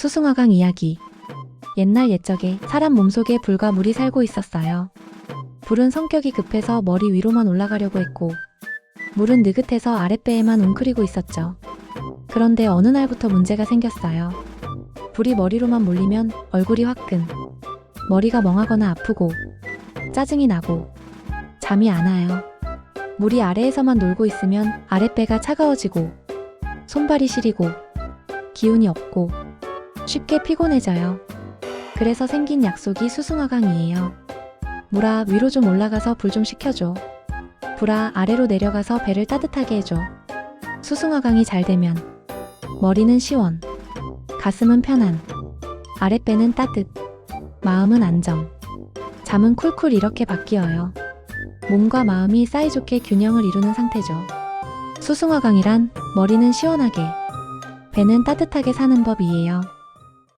수승화강 이야기. 옛날 옛적에 사람 몸속에 불과 물이 살고 있었어요. 불은 성격이 급해서 머리 위로만 올라가려고 했고, 물은 느긋해서 아랫배에만 웅크리고 있었죠. 그런데 어느 날부터 문제가 생겼어요. 불이 머리로만 몰리면 얼굴이 화끈, 머리가 멍하거나 아프고, 짜증이 나고, 잠이 안 와요. 물이 아래에서만 놀고 있으면 아랫배가 차가워지고, 손발이 시리고, 기운이 없고, 쉽게 피곤해져요. 그래서 생긴 약속이 수승화강이에요. 물아, 위로 좀 올라가서 불 좀 식혀줘. 불아, 아래로 내려가서 배를 따뜻하게 해줘. 수승화강이 잘 되면 머리는 시원, 가슴은 편안, 아랫배는 따뜻, 마음은 안정, 잠은 쿨쿨 이렇게 바뀌어요. 몸과 마음이 사이좋게 균형을 이루는 상태죠. 수승화강이란 머리는 시원하게, 배는 따뜻하게 사는 법이에요.